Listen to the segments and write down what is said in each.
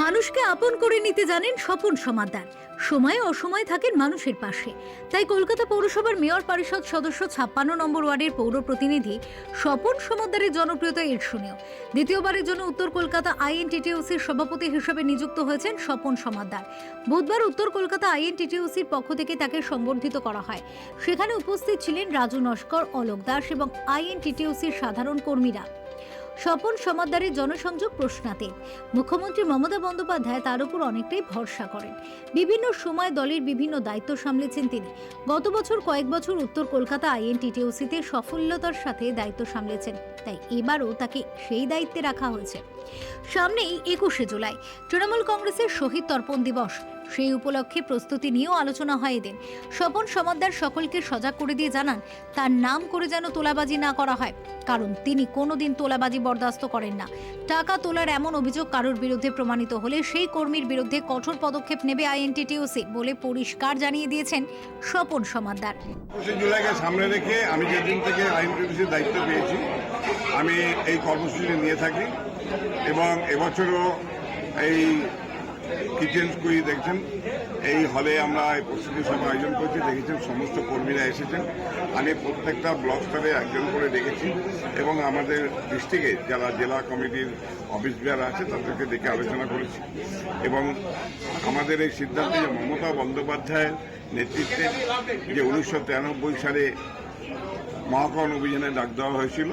মানুষকে আপন করে নিতে জানেন স্বপন সমাদ্দার সময়ে অসময়ে থাকেন মানুষের পাশে। তাই কলকাতা পৌরসভার মেয়র পরিষদ সদস্য ছাপ্পান্ন নম্বর ওয়ার্ডের পৌর প্রতিনিধি স্বপন সমাদারের জনপ্রিয়তা ঈর্ষণীয় দ্বিতীয়বারের জন্য উত্তর কলকাতা আইএনটিটিউসির সভাপতি হিসেবে নিযুক্ত হয়েছেন স্বপন সমাদার। বুধবার উত্তর কলকাতা আইএনটিটিউসির পক্ষ থেকে তাকে সংবর্ধিত করা হয়। সেখানে উপস্থিত ছিলেন রাজু নস্কর, অলোক দাস এবং আইএনটিটিউসির সাধারণ কর্মীরা। স্বপন সমাদ্দারের জনসংযোগ প্রশ্নাতে মুখ্যমন্ত্রী মমতা বন্দ্যোপাধ্যায় তার উপর অনেকটাই ভরসা করেন। বিভিন্ন সময় দলের বিভিন্ন দায়িত্ব সামলেছেন তিনি। গত বছর কয়েক বছর উত্তর কলকাতা আইএনটিটিওসিতে সফলতার সাথে দায়িত্ব সামলেছেন। তাই এবারও তাকে সেই দায়িত্বে রাখা হয়েছে। সামনেই একুশে জুলাই, তৃণমূল কংগ্রেসের শহীদ তর্পণ দিবস। সেই উপলক্ষে প্রস্তুতি নিয়েও আলোচনা হয় এদিন স্বপন সমাদ্দার সকলকে সজাগ করে দিয়ে জানান, তার নাম করে যেন তোলাবাজি না করা হয়, কারণ তিনি কোনোদিন তোলাবাজি বরদাস্ত করেন না। টাকা তোলার এমন অভিযোগ কারোর বিরুদ্ধে প্রমাণিত হলে সেই কর্মীর বিরুদ্ধে কঠোর পদক্ষেপ নেবে আইএনটিটিউসি বলে পরিষ্কার জানিয়ে দিয়েছেন স্বপন সমাদ্দার সামনে রেখে আমি যেদিন থেকে দায়িত্ব পেয়েছি, আমি এই কর্মসূচি নিয়ে থাকি এবং এবছরও এই কুই দেখছেন। এই হলে আমরা এই প্রস্তুতি সভা আয়োজন করেছি, দেখেছেন সমস্ত কর্মীরা এসেছেন। আমি প্রত্যেকটা ব্লক স্তরে একজন করে ডেকেছি এবং আমাদের ডিস্ট্রিক্টে যারা জেলা কমিটির অফিস বিহার আছে, তাদেরকে ডেকে আলোচনা করেছি। এবং আমাদের এই সিদ্ধান্ত যে মমতা বন্দ্যোপাধ্যায়ের নেতৃত্বে যে উনিশশো তিরানব্বই সালে মহাকরণ অভিযানে ডাক দেওয়া হয়েছিল,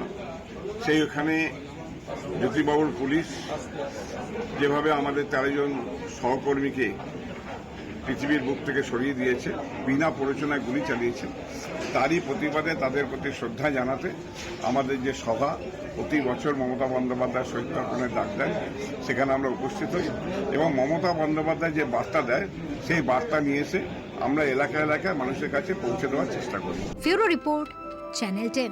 সেইখানে জ্যোতিবাবুর পুলিশ যেভাবে আমাদের তেরোজন সহকর্মীকে পৃথিবীর বুক থেকে সরিয়ে দিয়েছে, বিনা প্ররোচনায় গুলি চালিয়েছে, তারই প্রতিবাদে তাদের প্রতি শ্রদ্ধা জানাতে আমাদের যে সভা, প্রতি বছর মমতা বন্দ্যোপাধ্যায় শহীদ তর্পণের ডাক দেয়, সেখানে আমরা উপস্থিত হই এবং মমতা বন্দ্যোপাধ্যায় যে বার্তা দেয়, সেই বার্তা নিয়ে এসে আমরা এলাকা এলাকায় মানুষের কাছে পৌঁছে দেওয়ার চেষ্টা করি। Bureau report, channel ten.